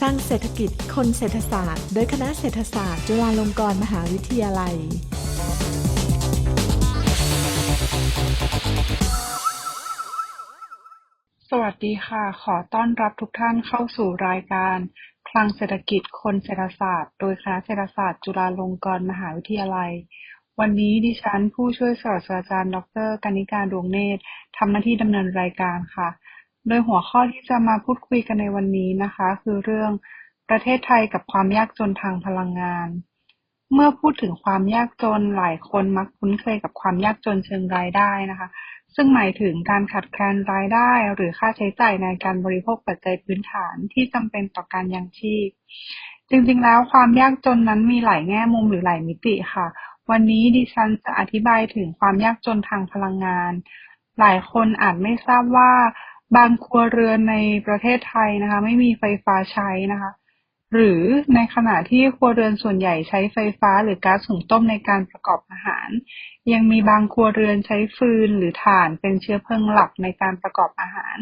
สร้างเศรษฐกิจคนเศรษฐศาสตร์ โดยคณะเศรษฐศาสตร์ จุฬาลงกรณ์มหาวิทยาลัย สวัสดีค่ะ ขอต้อนรับทุกท่านเข้าสู่รายการ คลังเศรษฐกิจคนเศรษฐศาสตร์ โดยคณะเศรษฐศาสตร์จุฬาลงกรณ์มหาวิทยาลัย วันนี้ดิฉันผู้ช่วยศาสตราจารย์ ดรกนิการดวงเนตรทำหน้าที่ดำเนินรายการค่ะ โดยหัวข้อที่จะมาพูดคุยกันในวันนี้นะคะ คือเรื่องประเทศไทยกับความยากจนทางพลังงาน เมื่อพูดถึงความยากจนหลายคนมักคุ้นเคยกับความยากจนเชิงรายได้นะคะ ซึ่งหมายถึงการขาดแคลนรายได้ หรือค่าใช้จ่ายในการบริโภคปัจจัยพื้นฐานที่จำเป็นต่อการยังชีพ จริงๆ แล้วความยากจนนั้นมีหลายแง่มุมหรือหลายมิติค่ะ วันนี้ดิฉันจะอธิบายถึงความยากจนทางพลังงาน หลายคนอาจไม่ทราบว่า บางครัวเรือนในประเทศไทยนะคะ ไม่มีไฟฟ้าใช้นะคะ หรือในขณะที่ครัวเรือนส่วนใหญ่ใช้ไฟฟ้าหรือก๊าซหุงต้มในการประกอบอาหาร ยังมีบางครัวเรือนใช้ฟืนหรือถ่านเป็นเชื้อเพลิงหลักในการประกอบอาหาร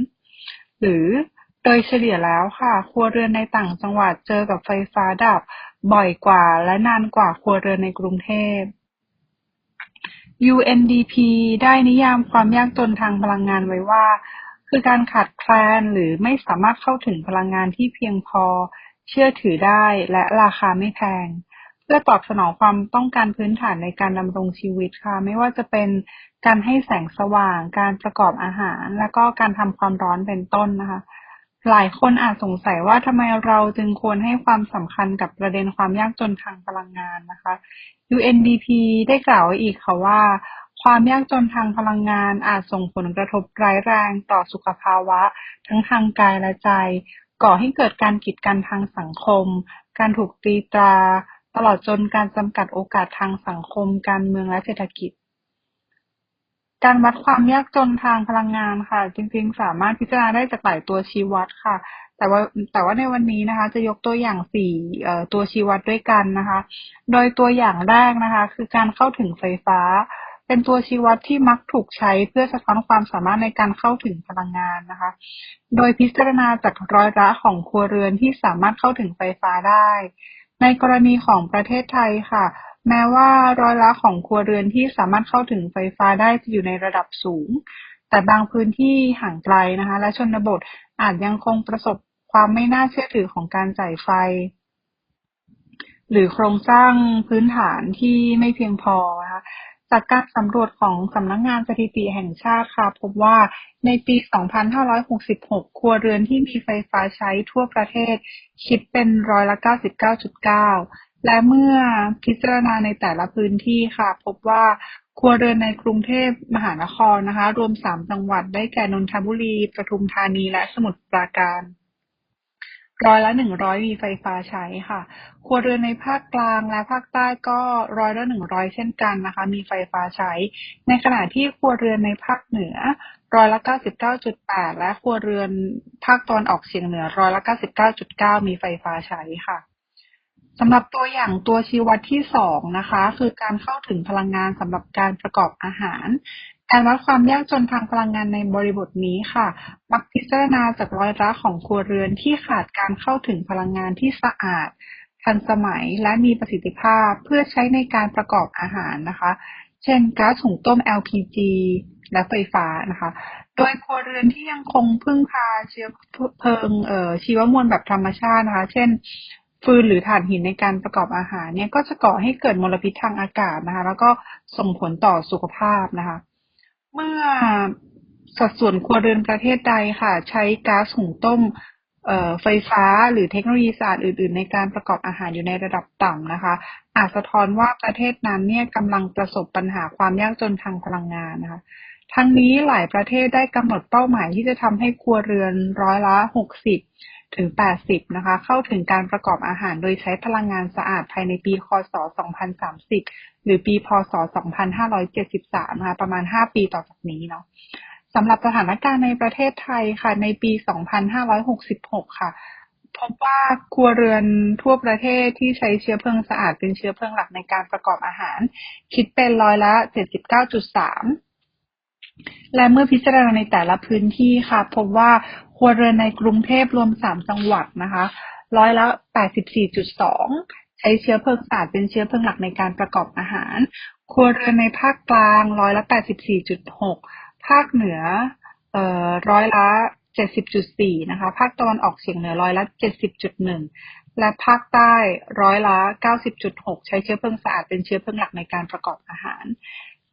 หรือโดยเฉลี่ยแล้วค่ะ ครัวเรือนในต่างจังหวัดเจอกับไฟฟ้าดับบ่อยกว่าและนานกว่าครัวเรือนในกรุงเทพ UNDP ได้นิยามความยากจนทางพลังงานไว้ว่า คือการขาดแคลนหรือไม่สามารถเข้าถึงพลังงานที่เพียงพอ เชื่อถือได้และราคาไม่แพง เพื่อตอบสนองความต้องการพื้นฐานในการดำรงชีวิตค่ะ ไม่ว่าจะเป็นการให้แสงสว่าง การประกอบอาหาร และก็การทำความร้อนเป็นต้นนะคะ หลายคนอาจสงสัยว่าทำไมเราจึงควรให้ความสำคัญกับประเด็นความยากจนทางพลังงานนะคะ UNDP ได้กล่าวไว้อีกค่ะว่า ความยากจนทางพลังงานอาจส่งผลกระทบร้ายแรงต่อสุขภาวะ ทั้งทางกายและใจ ก่อให้เกิดการกีดกันทางสังคม การถูกตีตรา ตลอดจนการจำกัดโอกาสทางสังคม การเมืองและเศรษฐกิจ การวัดความยากจนทางพลังงานค่ะ จริงๆ สามารถพิจารณาได้จากหลายตัวชี้วัดค่ะแต่ว่าแต่ว่าในวันนี้นะคะจะยกตัวอย่างสี่ตัวชี้วัดด้วยกันนะคะ โดยตัวอย่างแรกนะคะ คือการเข้าถึงไฟฟ้า เป็นตัวชี้วัดที่มักถูกใช้เพื่อสะท้อนความสามารถในการเข้าถึงพลังงานนะคะ โดยพิจารณาจากร้อยละของครัวเรือนที่สามารถเข้าถึงไฟฟ้าได้ ในกรณีของประเทศไทยค่ะ แม้ว่าร้อยละของครัวเรือนที่สามารถเข้าถึงไฟฟ้าได้จะอยู่ในระดับสูง แต่บางพื้นที่ห่างไกลนะคะ และชนบทอาจยังคงประสบความไม่น่าเชื่อถือของการจ่ายไฟ หรือโครงสร้างพื้นฐานที่ไม่เพียงพอ จากการสำรวจของสำนักงงานสถิติแห่งชาติค่ะพบว่าในปี 2566 ครัวเรือนที่มีไฟฟ้าใช้ทั่วประเทศ คิดเป็นร้อยละ 99.9 และเมื่อพิจารณาในแต่ละพื้นที่ค่ะ พบว่าครัวเรือนในกรุงเทพมหานครนะคะ รวม 3 จังหวัดได้แก่นนทบุรีปทุมธานีและสมุทรปราการ ร้อยละหนึ่งร้อยมีไฟฟ้าใช้ค่ะ ครัวเรือนในภาคกลางและภาคใต้ก็ร้อยละหนึ่งร้อยเช่นกันนะคะ มีไฟฟ้าใช้ ในขณะที่ครัวเรือนในภาคเหนือร้อยละเก้าสิบเก้าจุดแปดและครัวเรือนภาคตอนออกเฉียงเหนือร้อยละเก้าสิบเก้าจุดเก้ามีไฟฟ้าใช้ค่ะสำหรับตัวอย่างตัวชี้วัดที่สองนะคะ คือการเข้าถึงพลังงานสำหรับการประกอบอาหาร การวัดความยากจนทางพลังงานในบริบทนี้ค่ะ มักพิจารณาจากรอยละของครัวเรือนที่ขาดการเข้าถึงพลังงานที่สะอาด ทันสมัยและมีประสิทธิภาพเพื่อใช้ในการประกอบอาหารนะคะ เช่นก๊าซหุงต้ม LPG และไฟฟ้านะคะ โดยครัวเรือนที่ยังคงพึ่งพาเชื้อเพลิงเออชีวมวลแบบธรรมชาตินะคะ เช่นฟืนหรือถ่านหินในการประกอบอาหารเนี่ยก็จะก่อให้เกิดมลพิษทางอากาศนะคะ แล้วก็ส่งผลต่อสุขภาพนะคะ เมื่อสัดส่วนครัวเรือนประเทศใดค่ะ ใช้ก๊าซหุงต้มไฟฟ้าหรือเทคโนโลยีสะอาดอื่น ๆ ในการประกอบอาหารอยู่ในระดับต่ำนะคะ อาจสะท้อนว่าประเทศนั้นเนี่ยกำลังประสบปัญหาความยากจนทางพลังงานนะคะ ทั้งนี้หลายประเทศได้กำหนดเป้าหมายที่จะทำให้ครัวเรือนร้อยละหกสิบ ถึง 80 นะคะ เข้าถึงการประกอบอาหารโดยใช้พลังงานสะอาดภายในปี คศ 2030 หรือปี พศ 2573 นะคะ ประมาณ 5 ปีต่อจากนี้เนาะสำหรับสถานการณ์ในประเทศไทยค่ะ ในปี 2566 ค่ะ พบว่าครัวเรือนทั่วประเทศที่ใช้เชื้อเพลิงสะอาดเป็นเชื้อเพลิงหลักในการประกอบอาหาร คิดเป็นร้อยละ 79.3และเมื่อพิจารณาในแต่ละพื้นที่ค่ะ พบว่า ครัวเรือนในกรุงเทพรวม3จังหวัดนะคะ ร้อยละ84.2ใช้เชื้อเพลิงสาดเป็นเชื้อเพลิงหลักในการประกอบอาหาร ครัวเรือนในภาคกลางร้อยละ84.6ภาคเหนือเอ่อร้อยละ70.4นะคะ ภาคตะวันออกเฉียงเหนือร้อยละ70.1และภาคใต้ร้อยละ90.6ใช้เชื้อเพลิงสะอาดเป็นเชื้อเพลิงหลักในการประกอบอาหาร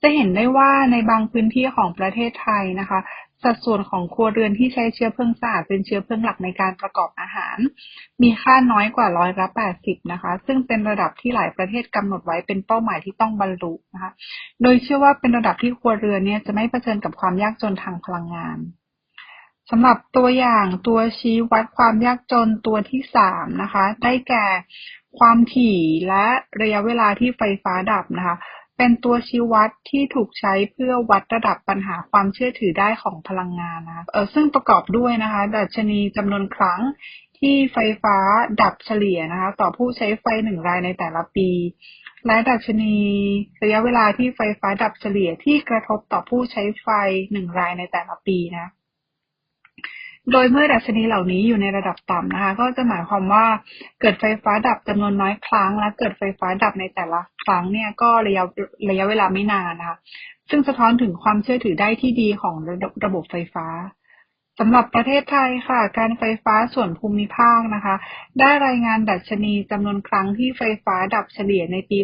จะเห็นได้ว่าในบางพื้นที่ของประเทศไทยนะคะ สัดส่วนของครัวเรือนที่ใช้เชื้อเพลิงสะอาดเป็นเชื้อเพลิงหลักในการประกอบอาหาร มีค่าน้อยกว่าร้อยละ80นะคะ ซึ่งเป็นระดับที่หลายประเทศกำหนดไว้เป็นเป้าหมายที่ต้องบรรลุนะคะ โดยเชื่อว่าเป็นระดับที่ครัวเรือนเนี่ยจะไม่เผชิญกับความยากจนทางพลังงานสำหรับตัวอย่างตัวชี้วัดความยากจนตัวที่สามนะคะ ได้แก่ความถี่และระยะเวลาที่ไฟฟ้าดับนะคะ เป็นตัวชี้วัดที่ถูกใช้เพื่อวัดระดับปัญหาความเชื่อถือได้ของพลังงานนะคะเออซึ่งประกอบด้วยนะคะ ดัชนีจำนวนครั้งที่ไฟฟ้าดับเฉลี่ยนะคะ ต่อผู้ใช้ไฟหนึ่งรายในแต่ละปี และดัชนีระยะเวลาที่ไฟฟ้าดับเฉลี่ยที่กระทบต่อผู้ใช้ไฟหนึ่งรายในแต่ละปีนะ โดยเมื่อดัชนีเหล่านี้อยู่ในระดับต่ำนะคะ ก็จะหมายความว่าเกิดไฟฟ้าดับจำนวนน้อยครั้ง และเกิดไฟฟ้าดับในแต่ละครั้งเนี่ยก็ระยะระยะเวลาไม่นานนะคะ ซึ่งสะท้อนถึงความเชื่อถือได้ที่ดีของระระบบไฟฟ้าสำหรับประเทศไทยค่ะ การไฟฟ้าส่วนภูมิภาคนะคะ ได้รายงานดัชนีจำนวนครั้งที่ไฟฟ้าดับเฉลี่ยในปี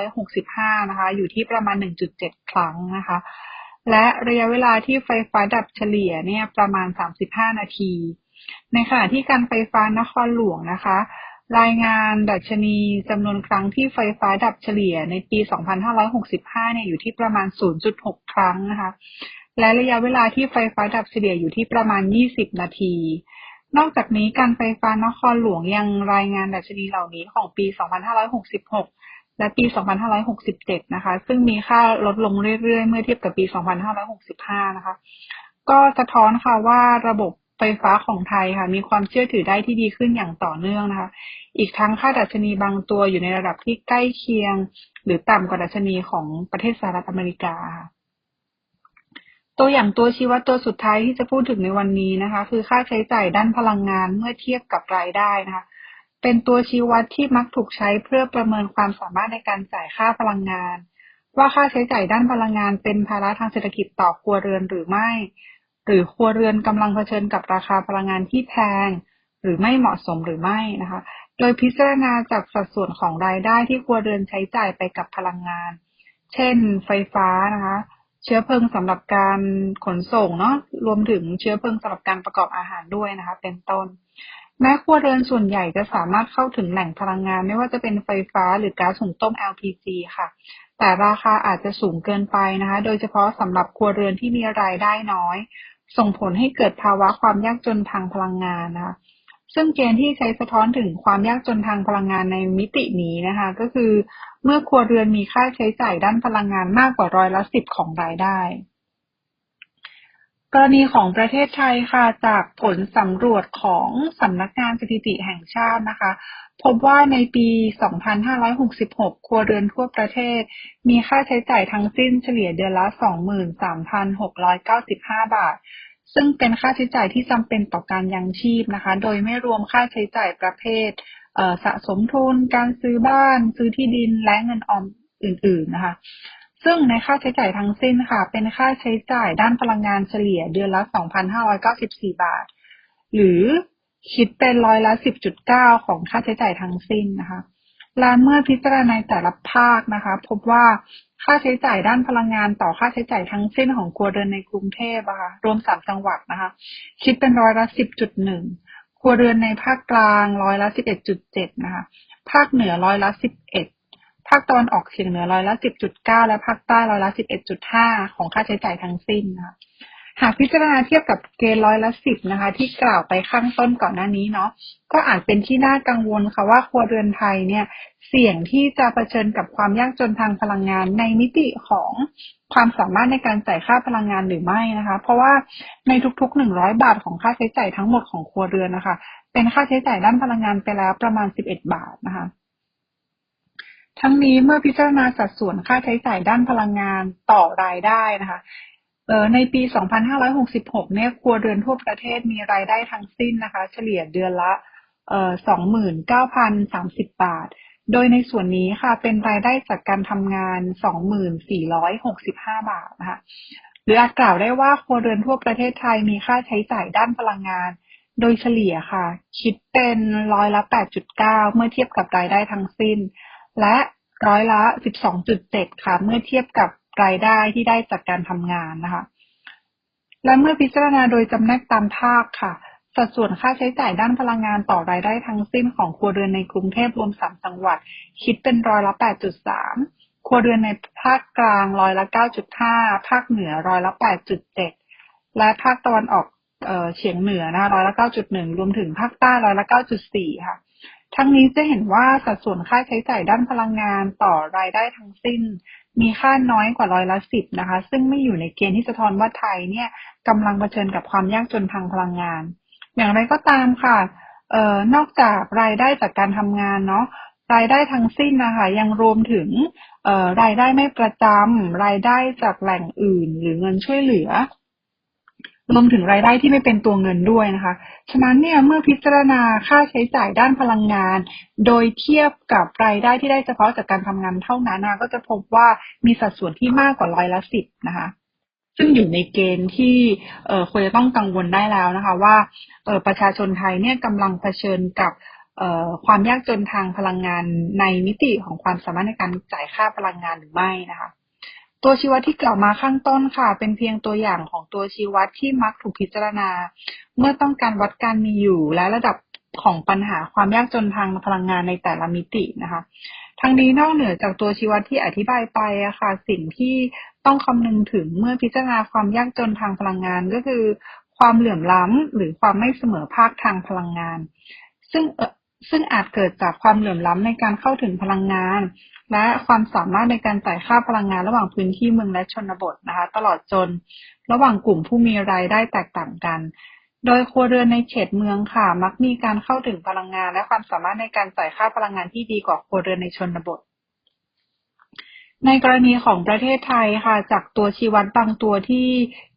2565 นะคะ อยู่ที่ประมาณ 1.7 ครั้งนะคะ และระยะเวลาที่ไฟฟ้าดับเฉลี่ยเนี่ยประมาณ 35 นาที ในขณะที่การไฟฟ้านครหลวงนะคะ รายงานดัชนีจำนวนครั้งที่ไฟฟ้าดับเฉลี่ยในปี 2565 เนี่ยอยู่ที่ประมาณ 0.6 ครั้งนะคะ และระยะเวลาที่ไฟฟ้าดับเฉลี่ยอยู่ที่ประมาณ 20 นาที นอกจากนี้การไฟฟ้านครหลวงยังรายงานดัชนีเหล่านี้ของปี 2566 และปี 2567 นะคะ ซึ่งมีค่าลดลงเรื่อยๆ เมื่อเทียบกับปี 2565 นะคะ ก็สะท้อนค่ะว่าระบบไฟฟ้าของไทยค่ะ มีความเชื่อถือได้ที่ดีขึ้นอย่างต่อเนื่องนะคะ อีกทั้งค่าดัชนีบางตัวอยู่ในระดับที่ใกล้เคียง หรือต่ำกว่าดัชนีของประเทศสหรัฐอเมริกาค่ะตัวอย่างตัวชี้วัดตัวสุดท้ายที่จะพูดถึงในวันนี้นะคะ คือค่าใช้จ่ายด้านพลังงานเมื่อเทียบกับรายได้นะคะ เป็นตัวชี้วัดที่มักถูกใช้เพื่อประเมินความสามารถในการจ่ายค่าพลังงาน ว่าค่าใช้จ่ายด้านพลังงานเป็นภาระทางเศรษฐกิจต่อครัวเรือนหรือไม่ หรือครัวเรือนกำลังเผชิญกับราคาพลังงานที่แพง หรือไม่เหมาะสมหรือไม่นะคะ โดยพิจารณาจากสัดส่วนของรายได้ที่ครัวเรือนใช้จ่ายไปกับพลังงาน เช่น ไฟฟ้านะคะ เชื้อเพลิงสำหรับการขนส่งเนาะรวมถึงเชื้อเพลิงสำหรับการประกอบอาหารด้วยนะคะ เป็นต้น แม้ครัวเรือนส่วนใหญ่จะสามารถเข้าถึงแหล่งพลังงาน ไม่ว่าจะเป็นไฟฟ้าหรือก๊าซหุงต้ม LPG ค่ะ แต่ราคาอาจจะสูงเกินไปนะคะ โดยเฉพาะสำหรับครัวเรือนที่มีรายได้น้อย ส่งผลให้เกิดภาวะความยากจนทางพลังงานนะคะซึ่งเกณฑ์ที่ใช้สะท้อนถึงความยากจนทางพลังงานในมิตินี้นะคะ ก็คือ เมื่อครัวเรือนมีค่าใช้จ่ายด้านพลังงานมากกว่าร้อยละสิบของรายได้ รณีของประเทศไทยค่ะ จากผลสำรวจของสำนักงานสถิติแห่งชาตินะคะ พบว่าในปี 2566 ครัวเรือนทั่วประเทศ มีค่าใช้จ่ายทั้งสิ้นเฉลี่ยเดือนละ 23,695 บาท ซึ่งเป็นค่าใช้จ่ายที่จำเป็นต่อการยังชีพนะคะ โดยไม่รวมค่าใช้จ่ายประเภทสะสมทุน การซื้อบ้าน ซื้อที่ดิน และเงินออมอื่น ๆ นะคะ ซึ่งในค่าใช้จ่ายทั้งสิ้นค่ะ เป็นค่าใช้จ่ายด้านพลังงานเฉลี่ยเดือนละ 2,594 บาท หรือคิดเป็นร้อยละ 10.9 ของค่าใช้จ่ายทั้งสิ้นนะคะและเมื่อพิจารณาแต่ละภาคนะคะ พบว่าค่าใช้จ่ายด้านพลังงานต่อค่าใช้จ่ายทั้งสิ้นของครัวเรือนในกรุงเทพอะค่ะรวมสามจังหวัดนะคะ คิดเป็นร้อยละ 10.1 ครัวเรือนในภาคกลางร้อยละ 11.7 นะคะ ภาคเหนือร้อยละ 11 ภาคตะวันออกเฉียงเหนือร้อยละ 10.9 และภาคใต้ร้อยละ 11.5 ของค่าใช้จ่ายทั้งสิ้นนะคะหากพิจารณาเทียบกับเกณฑ์ร้อยละสิบนะคะ ที่กล่าวไปข้างต้นก่อนหน้านี้เนาะก็อาจเป็นที่น่ากังวลค่ะว่าครัวเรือนไทยเนี่ย เสี่ยงที่จะเผชิญกับความยากจนทางพลังงานในมิติของความสามารถในการจ่ายค่าพลังงานหรือไม่นะคะ เพราะว่าในทุกๆหนึ่งร้อยบาทของค่าใช้จ่ายทั้งหมดของครัวเรือนนะคะ เป็นค่าใช้จ่ายด้านพลังงานไปแล้วประมาณสิบเอ็ดบาทนะคะ ทั้งนี้เมื่อพิจารณาสัดส่วนค่าใช้จ่ายด้านพลังงานต่อรายได้นะคะในปี 2566 เนี่ย ครัวเรือนทั่วประเทศมีรายได้ทั้งสิ้นนะคะ เฉลี่ยเดือนละ 29,030 บาท โดยในส่วนนี้ค่ะ เป็นรายได้จากการทำงาน 2465 บาทนะคะ หรืออาจกล่าวได้ว่าครัวเรือนทั่วประเทศไทยมีค่าใช้จ่ายด้านพลังงาน โดยเฉลี่ยค่ะ คิดเป็นร้อยละ 8.9 เมื่อเทียบกับรายได้ทั้งสิ้น และร้อยละ 12.7 ค่ะ เมื่อเทียบกับรายได้ที่ได้จากการทำงานนะคะ และเมื่อพิจารณาโดยจำแนกตามภาคค่ะ สัดส่วนค่าใช้จ่ายด้านพลังงานต่อรายได้ทั้งสิ้นของครัวเรือนในกรุงเทพรวม 3 จังหวัด คิดเป็นร้อยละ 8.3 ครัวเรือนในภาคกลางร้อยละ 9.5 ภาคเหนือร้อยละ 8.7 และภาคตะวันออกเออเฉียงเหนือนะร้อยละ 9.1 รวมถึงภาคใต้ร้อยละ 9.4 ค่ะ ทั้งนี้จะเห็นว่าสัดส่วนค่าใช้จ่ายด้านพลังงานต่อรายได้ทั้งสิ้น มีค่าน้อยกว่าร้อยละสิบนะคะ ซึ่งไม่อยู่ในเกณฑ์ที่สะท้อนว่าไทยเนี่ยกำลังเผชิญกับความยากจนทางพลังงาน อย่างไรก็ตามค่ะเอ่อนอกจากรายได้จากการทำงานเนาะรายได้ทั้งสิ้นนะคะยังรวมถึงเอ่อรายได้ไม่ประจำรายได้จากแหล่งอื่น หรือเงินช่วยเหลือ รวมถึงรายได้ที่ไม่เป็นตัวเงินด้วยนะคะ ฉะนั้นเนี่ยเมื่อพิจารณาค่าใช้จ่ายด้านพลังงาน โดยเทียบกับรายได้ที่ได้เฉพาะจากการทำงานเท่านั้นก็จะพบว่ามีสัดส่วนที่มากกว่าร้อยละสิบนะคะ ซึ่งอยู่ในเกณฑ์ที่ควรจะต้องกังวลได้แล้วนะคะ ว่าประชาชนไทยเนี่ยกำลังเผชิญกับความยากจนทางพลังงานในมิติของความสามารถในการจ่ายค่าพลังงานหรือไม่นะคะ ตัวชี้วัดที่กล่าวมาข้างต้นค่ะ เป็นเพียงตัวอย่างของตัวชี้วัดที่มักถูกพิจารณา เมื่อต้องการวัดการมีอยู่และระดับของปัญหาความยากจนทางพลังงานในแต่ละมิตินะคะทั้งนี้นอกเหนือจากตัวชี้วัดที่อธิบายไปอะค่ะ สิ่งที่ต้องคำนึงถึงเมื่อพิจารณาความยากจนทางพลังงานก็คือ ความเหลื่อมล้ำหรือความไม่เสมอภาคทางพลังงาน ซึ่ง ซึ่งอาจเกิดจากความเหลื่อมล้ำในการเข้าถึงพลังงาน และความสามารถในการจ่ายค่าพลังงานระหว่างพื้นที่เมืองและชนบทนะคะ ตลอดจนระหว่างกลุ่มผู้มีรายได้แตกต่างกัน โดยครัวเรือนในเขตเมืองค่ะ มักมีการเข้าถึงพลังงาน และความสามารถในการจ่ายค่าพลังงานที่ดีกว่าครัวเรือนในชนบทในกรณีของประเทศไทยค่ะ จากตัวชี้วัดบางตัวที่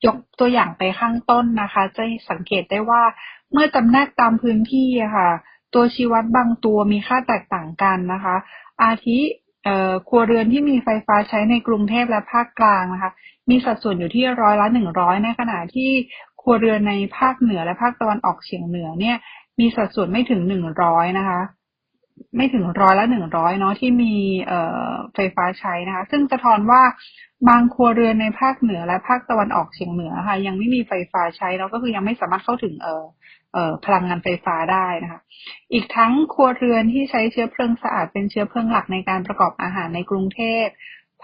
ยกตัวอย่างไปข้างต้นนะคะ จะสังเกตได้ว่าเมื่อจำแนกตามพื้นที่ค่ะ ตัวชี้วัดบางตัวมีค่าแตกต่างกันนะคะ อาทิเอ่อครัวเรือนที่มีไฟฟ้าใช้ในกรุงเทพและภาคกลางนะคะ มีสัดส่วนอยู่ที่ร้อยละหนึ่งร้อยในขณะที่ครัวเรือนในภาคเหนือและภาคตะวันออกเฉียงเหนือเนี่ย มีสัดส่วนไม่ถึงหนึ่งร้อยนะคะ ไม่ถึงร้อยละหนึ่งร้อยเนาะที่มีเอ่อไฟฟ้าใช้นะคะ ซึ่งสะท้อนว่าบางครัวเรือนในภาคเหนือและภาคตะวันออกเฉียงเหนือค่ะ ยังไม่มีไฟฟ้าใช้แล้วก็คือยังไม่สามารถเข้าถึงเอ่อเอ่อพลังงานไฟฟ้าได้นะคะ อีกทั้งครัวเรือนที่ใช้เชื้อเพลิงสะอาดเป็นเชื้อเพลิงหลักในการประกอบอาหารในกรุงเทพ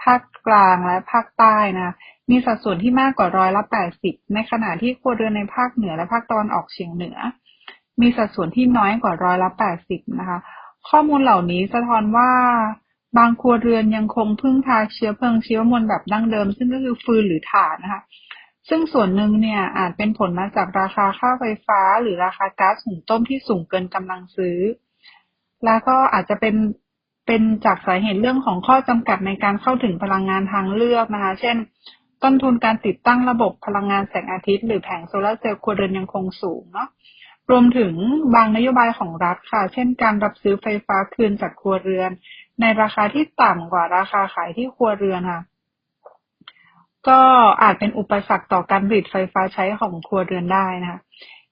ภาคกลางและภาคใต้นะมีสัดส่วนที่มากกว่าร้อยละแปดสิบในขณะที่ครัวเรือนในภาคเหนือและภาคตะวันออกเฉียงเหนือ มีสัดส่วนที่น้อยกว่าร้อยละแปดสิบนะคะ ข้อมูลเหล่านี้สะท้อนว่าบางครัวเรือนยังคงพึ่งพาเชื้อเพลิงชีวมวลแบบดั้งเดิม ซึ่งก็คือฟืนหรือถ่านนะคะ ซึ่งส่วนหนึ่งเนี่ยอาจเป็นผลมาจากราคาค่าไฟฟ้า หรือราคาก๊าซหุงต้มที่สูงเกินกำลังซื้อ แล้วก็อาจจะเป็นเป็นจากสาเหตุเรื่องของข้อจำกัดในการเข้าถึงพลังงานทางเลือกนะคะ เช่น ต้นทุนการติดตั้งระบบพลังงานแสงอาทิตย์ หรือแผงโซลาร์เซลล์ครัวเรือนยังคงสูงเนาะ รวมถึงบางนโยบายของรัฐค่ะ เช่น การรับซื้อไฟฟ้าคืนจากครัวเรือน ในราคาที่ต่ำกว่าราคาขายที่ครัวเรือนค่ะ ก็อาจเป็นอุปสรรคต่อการผลิตไฟฟ้าใช้ของครัวเรือนได้นะคะ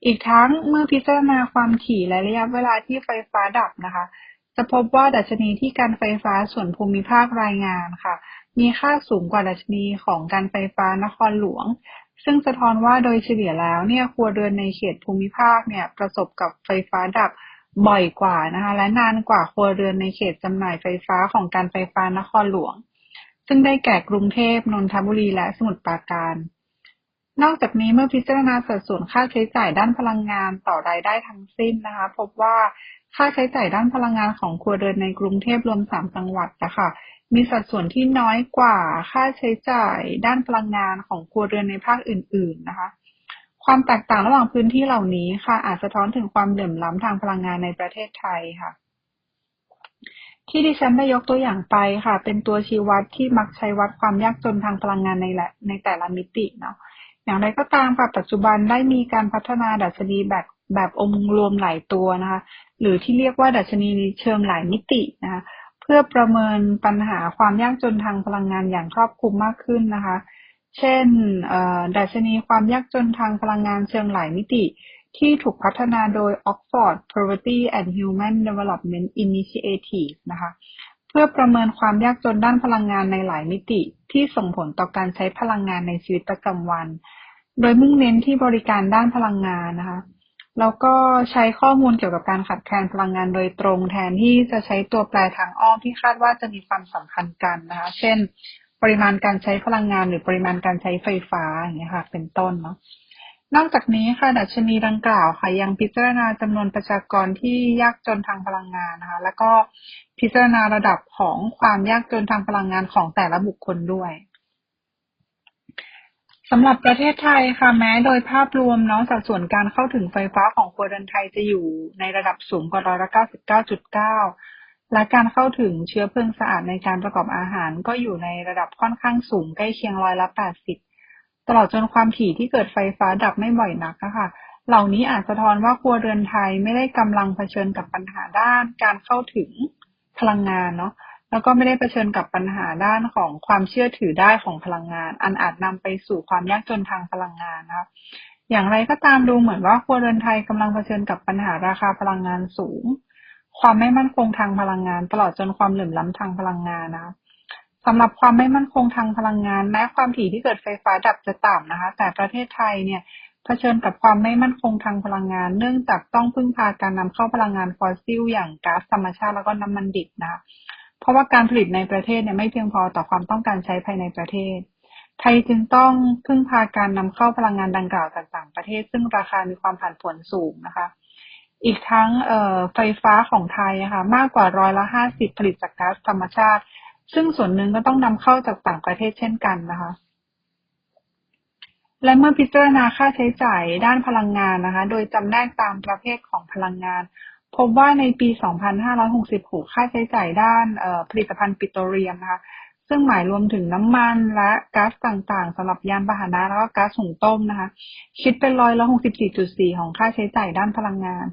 อีกทั้งเมื่อพิจารณาความถี่และระยะเวลาที่ไฟฟ้าดับนะคะ จะพบว่าดัชนีที่การไฟฟ้าส่วนภูมิภาครายงานค่ะ มีค่าสูงกว่าดัชนีของการไฟฟ้านครหลวง ซึ่งสะท้อนว่าโดยเฉลี่ยแล้วเนี่ยครัวเรือนในเขตภูมิภาคเนี่ยประสบกับไฟฟ้าดับบ่อยกว่านะคะและนานกว่าครัวเรือนในเขตจำหน่ายไฟฟ้าของการไฟฟ้านครหลวง ซึ่งได้แก่กรุงเทพนนทบุรีและสมุทรปราการ นอกจากนี้เมื่อพิจารณาสัดส่วนค่าใช้จ่ายด้านพลังงานต่อรายได้ทั้งสิ้นนะคะ พบว่าค่าใช้จ่ายด้านพลังงานของครัวเรือนในกรุงเทพรวมสามจังหวัดนะคะ มีสัดส่วนที่น้อยกว่าค่าใช้จ่ายด้านพลังงานของครัวเรือนในภาคอื่น ๆ นะคะ ความแตกต่างระหว่างพื้นที่เหล่านี้ค่ะ อาจสะท้อนถึงความเหลื่อมล้ำทางพลังงานในประเทศไทยค่ะ ที่ดิฉันได้ยกตัวอย่างไปค่ะ เป็นตัวชี้วัดที่มักใช้วัดความยากจนทางพลังงานในแหละในแต่ละมิติเนาะอย่างไรก็ตามค่ะปัจจุบันได้มีการพัฒนาดัชนีแบบแบบองค์รวมหลายตัวนะคะ หรือที่เรียกว่าดัชนีเชิงหลายมิตินะคะ เพื่อประเมินปัญหาความยากจนทางพลังงานอย่างครอบคลุมมากขึ้นนะคะ เช่นดัชนีความยากจนทางพลังงานเชิงหลายมิติ ที่ถูกพัฒนาโดย Oxford Poverty and Human Development Initiative นะคะเพื่อประเมินความยากจนด้านพลังงานในหลายมิติที่ส่งผลต่อการใช้พลังงานในชีวิตประจำวัน โดยมุ่งเน้นที่บริการด้านพลังงานนะคะ แล้วก็ใช้ข้อมูลเกี่ยวกับการขาดแคลนพลังงานโดยตรง แทนที่จะใช้ตัวแปรทางอ้อมที่คาดว่าจะมีความสัมพันธ์กันนะคะ เช่น ปริมาณการใช้พลังงานหรือปริมาณการใช้ไฟฟ้าอย่างเงี้ยค่ะ เป็นต้นเนาะนอกจากนี้ค่ะดัชนีดังกล่าวค่ะ ยังพิจารณาจำนวนประชากรที่ยากจนทางพลังงานนะคะ แล้วก็พิจารณาระดับของความยากจนทางพลังงานของแต่ละบุคคลด้วยำหรับประเทศไทยค่ะแม้โดยภาพรวมเนาะสัดส่วนการเข้าถึงไฟฟ้าของครัวเรือนไทยจะอยู่ในระดับสูงกว่าร้อยละเก้าสิบเก้าจุดเก้าและการเข้าถึงเชื้อเพลิงสะอาดในการประกอบอาหารก็อยู่ในระดับค่อนข้างสูงใกล้เคียงร้อยละแปดสิบตลอดจนความถี่ที่เกิดไฟฟ้าดับไม่บ่อยนักะค่ะเหล่านี้อาจสะท้อนว่าครัวเรือนไทยไม่ได้กำลังเผชิญกับปัญหาด้านการเข้าถึงพลังงานเนาะ แล้วก็ไม่ได้เผชิญกับปัญหาด้านของความเชื่อถือได้ของพลังงาน อันอาจนำไปสู่ความยากจนทางพลังงานนะคะอย่างไรก็ตามดูเหมือนว่าครัวเรือนไทยกำลังเผชิญกับปัญหาราคาพลังงานสูง ความไม่มั่นคงทางพลังงาน ตลอดจนความเหลื่อมล้ำทางพลังงานนะคะสำหรับความไม่มั่นคงทางพลังงาน แม้ความถี่ที่เกิดไฟฟ้าดับจะต่ำนะคะ แต่ประเทศไทยเนี่ยเผชิญกับความไม่มั่นคงทางพลังงาน เนื่องจากต้องพึ่งพาการนำเข้าพลังงานฟอสซิล อย่างก๊าซธรรมชาติแล้วก็น้ำมันดิบนะคะ เพราะว่าการผลิตในประเทศเนี่ยไม่เพียงพอต่อความต้องการใช้ภายในประเทศ ไทยจึงต้องพึ่งพาการนำเข้าพลังงานดังกล่าวจากต่างประเทศ ซึ่งราคามีความผันผวนสูงนะคะ อีกทั้งไฟฟ้าของไทยนะคะมากกว่าร้อยละห้าสิบผลิตจากก๊าซธรรมชาติ ซึ่งส่วนหนึ่งก็ต้องนำเข้าจากต่างประเทศเช่นกันนะคะและเมื่อพิจารณาค่าใช้จ่ายด้านพลังงานนะคะ โดยจำแนกตามประเภทของพลังงาน พบว่าในปี 2566 ค่าใช้จ่ายด้านผลิตภัณฑ์ปิโตรเลียมนะคะซึ่งหมายรวมถึงน้ำมันและก๊าซต่างๆสำหรับยานพาหนะแล้วก็ก๊าซหุงต้มนะคะ คิดเป็นร้อยละ 64.4 ของค่าใช้จ่ายด้านพลังงาน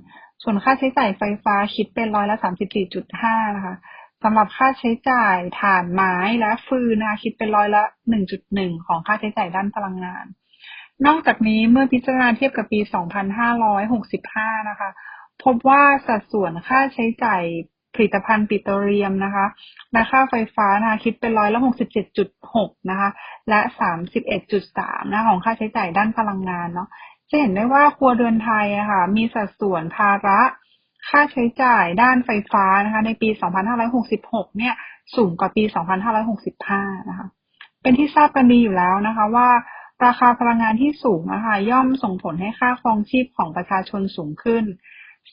ส่วนค่าใช้จ่ายไฟฟ้าคิดเป็นร้อยละ 34.5 นะคะสำหรับค่าใช้จ่ายถ่านไม้และฟืนนะคะคิดเป็นร้อยละ 1.1 ของค่าใช้จ่ายด้านพลังงาน นอกจากนี้เมื่อพิจารณาเทียบกับปี 2565 นะคะ พบว่าสัดส่วนค่าใช้จ่ายผลิตภัณฑ์ปิโตรเลียมนะคะและค่าไฟฟ้านะคะคิดเป็นร้อยละหกสิบเจ็ดจุดหกนะคะ และสามสิบเอ็ดจุดสามนะของค่าใช้จ่ายด้านพลังงานเนาะ จะเห็นได้ว่าครัวเรือนไทยอะคะ่ะมีสัดส่วนภาระ ค่าใช้จ่ายด้านไฟฟ้านะคะ ในปี 2566 เนี่ย สูงกว่าปี 2565 นะคะ เป็นที่ทราบกันดีอยู่แล้วนะคะว่าราคาพลังงานที่สูงนะคะย่อมส่งผลให้ค่าครองชีพของประชาชนสูงขึ้น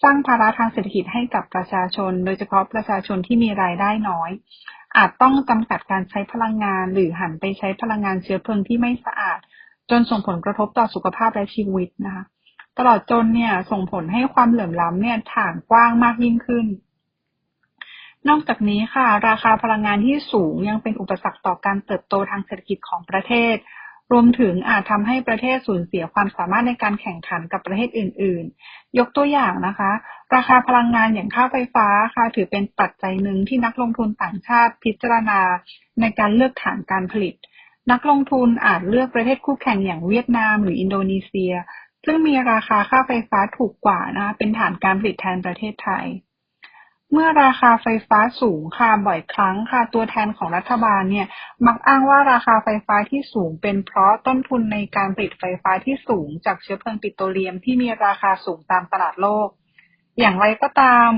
สร้างภาระทางเศรษฐกิจให้กับประชาชน โดยเฉพาะประชาชนที่มีรายได้น้อย อาจต้องจำกัดการใช้พลังงาน หรือหันไปใช้พลังงานเชื้อเพลิงที่ไม่สะอาด จนส่งผลกระทบต่อสุขภาพและชีวิตนะคะตลอดจนเนี่ยส่งผลให้ความเหลื่อมล้ำเนี่ยถ่างกว้างมากยิ่งขึ้น นอกจากนี้ค่ะ ราคาพลังงานที่สูงยังเป็นอุปสรรคต่อการเติบโตทางเศรษฐกิจของประเทศ รวมถึงอาจทำให้ประเทศสูญเสียความสามารถในการแข่งขันกับประเทศอื่น ๆ ยกตัวอย่างนะคะ ราคาพลังงานอย่างค่าไฟฟ้าค่ะ ถือเป็นปัจจัยหนึ่งที่นักลงทุนต่างชาติพิจารณาในการเลือกฐานการผลิต นักลงทุนอาจเลือกประเทศคู่แข่งอย่างเวียดนามหรืออินโดนีเซีย ซึ่งมีราคาค่าไฟฟ้าถูกกว่านะเป็นฐานการผลิตแทนประเทศไทย เมื่อราคาไฟฟ้าสูงค่ะ บ่อยครั้งค่ะ ตัวแทนของรัฐบาลเนี่ย มักอ้างว่าราคาไฟฟ้าที่สูง เป็นเพราะต้นทุนในการผลิตไฟฟ้าที่สูงจากเชื้อเพลิงปิโตรเลียมที่มีราคาสูงตามตลาดโลก อย่างไรก็ตาม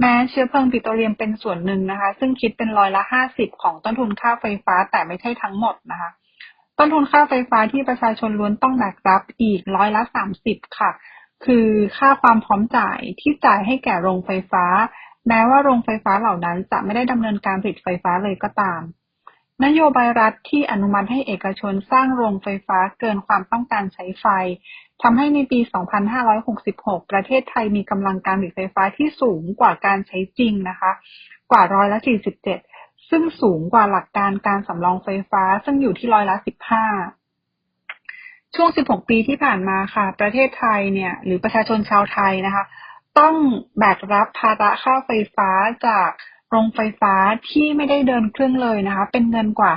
แม้เชื้อเพลิงปิโตรเลียมเป็นส่วนหนึ่งนะคะ ซึ่งคิดเป็นร้อยละห้าสิบของต้นทุนค่าไฟฟ้าแต่ไม่ใช่ทั้งหมดนะคะ ต้นทุนค่าไฟฟ้าที่ประชาชนล้วนต้องแบกรับอีกร้อยละสามสิบค่ะ คือค่าความพร้อมจ่ายที่จ่ายให้แก่โรงไฟฟ้า แม้ว่าโรงไฟฟ้าเหล่านั้นจะไม่ได้ดำเนินการผลิตไฟฟ้าเลยก็ตาม นโยบายรัฐที่อนุมัติให้เอกชนสร้างโรงไฟฟ้าเกินความต้องการใช้ไฟทำให้ในปี 2566 ประเทศไทยมีกำลังการผลิตไฟฟ้าที่สูงกว่าการใช้จริงนะคะ กว่าร้อยละ47 ซึ่งสูงกว่าหลักการการสำรองไฟฟ้า ซึ่งอยู่ที่ร้อยละ 15ช่วง 16 ปีที่ผ่านมาค่ะ ประเทศไทยเนี่ย หรือประชาชนชาวไทยนะคะ ต้องแบกรับภาระค่าไฟฟ้าจากโรงไฟฟ้าที่ไม่ได้เดินเครื่องเลยนะคะ เป็นเงินกว่า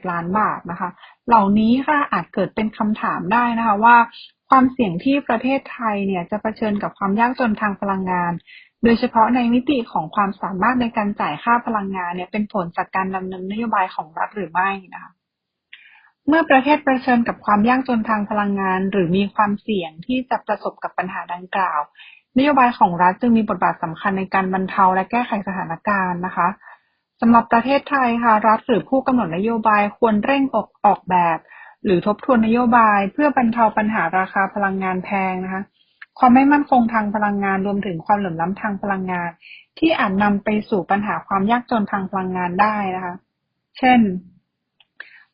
533,197 ล้านบาทนะคะ เหล่านี้ค่ะอาจเกิดเป็นคำถามได้นะคะว่า ความเสี่ยงที่ประเทศไทยเนี่ยจะะเผชิญกับความยากจนทางพลังงาน โดยเฉพาะในมิติของความสามารถในการจ่ายค่าพลังงานเนี่ยเป็นผลจากการดำเนินนโยบายของรัฐหรือไม่นะคะ เมื่อประเทศเผชิญกับความยากจนทางพลังงาน หรือมีความเสี่ยงที่จะประสบกับปัญหาดังกล่าว นโยบายของรัฐจึงมีบทบาทสำคัญในการบรรเทาและแก้ไขสถานการณ์นะคะสำหรับประเทศไทยค่ะรัฐหรือผู้กำหนดนโยบายควรเร่งออกออกแบบ หรือทบทวนนโยบาย เพื่อบรรเทาปัญหาราคาพลังงานแพงนะคะความไม่มั่นคงทางพลังงานรวมถึงความเหลื่อมล้ำทางพลังงาน ที่อาจนำไปสู่ปัญหาความยากจนทางพลังงานได้นะคะ เช่น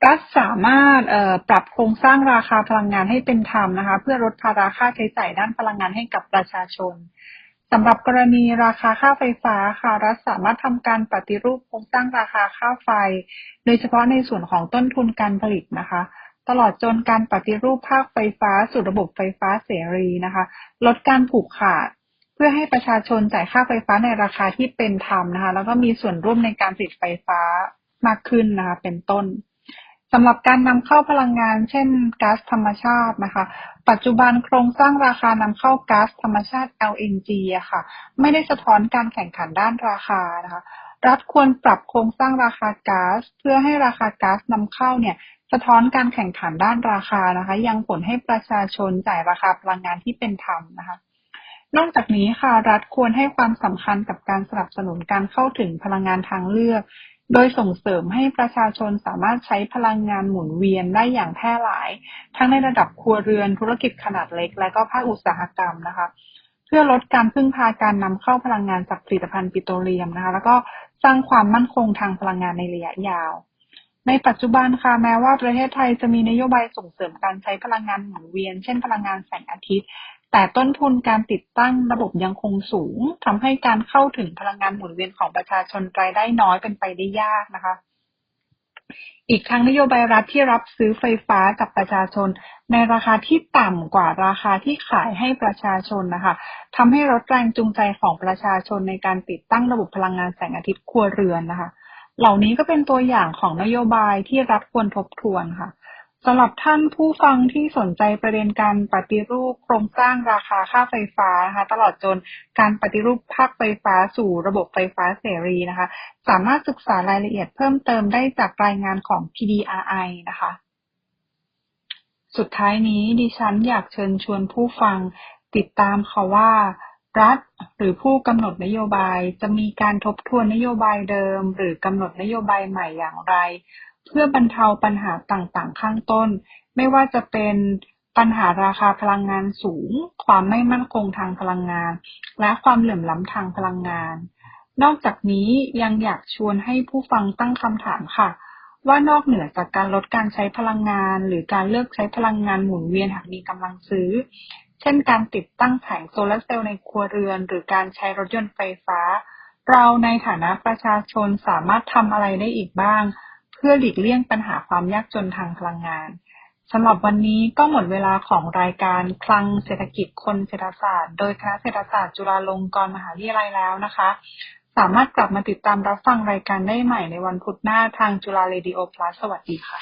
รัฐสามารถปรับโครงสร้างราคาพลังงานให้เป็นธรรมนะคะ เพื่อลดภาระค่าใช้จ่ายด้านพลังงานให้กับประชาชนสำหรับกรณีราคาค่าไฟฟ้าค่ะรัฐสามารถทำการปฏิรูปโครงสร้างราคาค่าไฟ โดยเฉพาะในส่วนของต้นทุนการผลิตนะคะ ตลอดจนการปฏิรูปภาคไฟฟ้าสู่ระบบไฟฟ้าเสรีนะคะ ลดการผูกขาด เพื่อให้ประชาชนจ่ายค่าไฟฟ้าในราคาที่เป็นธรรมนะคะ แล้วก็มีส่วนร่วมในการผลิตไฟฟ้ามากขึ้นนะคะ เป็นต้น สำหรับการนำเข้าพลังงาน เช่นก๊าซธรรมชาตินะคะ ปัจจุบันโครงสร้างราคานำเข้าก๊าซธรรมชาติ LNG อะค่ะ ไม่ได้สะท้อนการแข่งขันด้านราคานะคะ รัฐควรปรับโครงสร้างราคาก๊าซเพื่อให้ราคาก๊าซนำเข้าเนี่ยสะท้อนการแข่งขันด้านราคานะคะ ยังผลให้ประชาชนจ่ายราคาพลังงานที่เป็นธรรมนะคะ นอกจากนี้ค่ะ รัฐควรให้ความสำคัญกับการสนับสนุนการเข้าถึงพลังงานทางเลือก โดยส่งเสริมให้ประชาชนสามารถใช้พลังงานหมุนเวียนได้อย่างแพร่หลาย ทั้งในระดับครัวเรือนธุรกิจขนาดเล็ก และก็ภาคอุตสาหกรรมนะคะ เพื่อลดการพึ่งพาการนำเข้าพลังงานจากผลิตภัณฑ์ปิโตรเลียมนะคะ แล้วก็สร้างความมั่นคงทางพลังงานในระยะยาวในปัจจุบันค่ะแม้ว่าประเทศไทยจะมีนโยบายส่งเสริมการใช้พลังงานหมุนเวียน เช่นพลังงานแสงอาทิตย์ แต่ต้นทุนการติดตั้งระบบยังคงสูง ทำให้การเข้าถึงพลังงานหมุนเวียนของประชาชนรายได้น้อยเป็นไปได้ยากนะคะ อีกทั้งนโยบายรัฐที่รับซื้อไฟฟ้ากับประชาชน ในราคาที่ต่ำกว่าราคาที่ขายให้ประชาชนนะคะทำให้ลดแรงจูงใจของประชาชนในการติดตั้งระบบพลังงานแสงอาทิตย์ครัวเรือนนะคะ เหล่านี้ก็เป็นตัวอย่างของนโยบายที่รัฐควรทบทวนค่ะ สำหรับท่านผู้ฟังที่สนใจประเด็นการปฏิรูปโครงสร้างราคาค่าไฟฟ้านะคะตลอดจนการปฏิรูปภาคไฟฟ้าสู่ระบบไฟฟ้าเสรีนะคะ สามารถศึกษารายละเอียดเพิ่มเติมได้จากรายงานของ PDRI นะคะ สุดท้ายนี้ดิฉันอยากเชิญชวนผู้ฟังติดตามค่ะว่า รัฐหรือผู้กำหนดนโยบายจะมีการทบทวนนโยบายเดิม หรือกำหนดนโยบายใหม่อย่างไร เพื่อบรรเทาปัญหาต่าง ๆ ข้างต้น ไม่ว่าจะเป็นปัญหาราคาพลังงานสูง ความไม่มั่นคงทางพลังงาน และความเหลื่อมล้ำทางพลังงาน นอกจากนี้ยังอยากชวนให้ผู้ฟังตั้งคำถามค่ะ ว่านอกเหนือจากการลดการใช้พลังงาน หรือการเลือกใช้พลังงานหมุนเวียนหากมีกำลังซื้อ เช่น การติดตั้งแผงโซลาร์เซลล์ในครัวเรือน หรือการใช้รถยนต์ไฟฟ้า เราในฐานะประชาชนสามารถทำอะไรได้อีกบ้าง เพื่อหลีกเลี่ยงปัญหาความยากจนทางพลังงานสำหรับวันนี้ก็หมดเวลาของรายการคลังเศรษฐกิจคนเศรษฐศาสตร์ โดยคณะเศรษฐศาสตร์จุฬาลงกรณ์มหาวิทยาลัยแล้วนะคะ สามารถกลับมาติดตามรับฟังรายการได้ใหม่ในวันพุธหน้าทางจุฬาเรดิโอพลัสสวัสดีค่ะ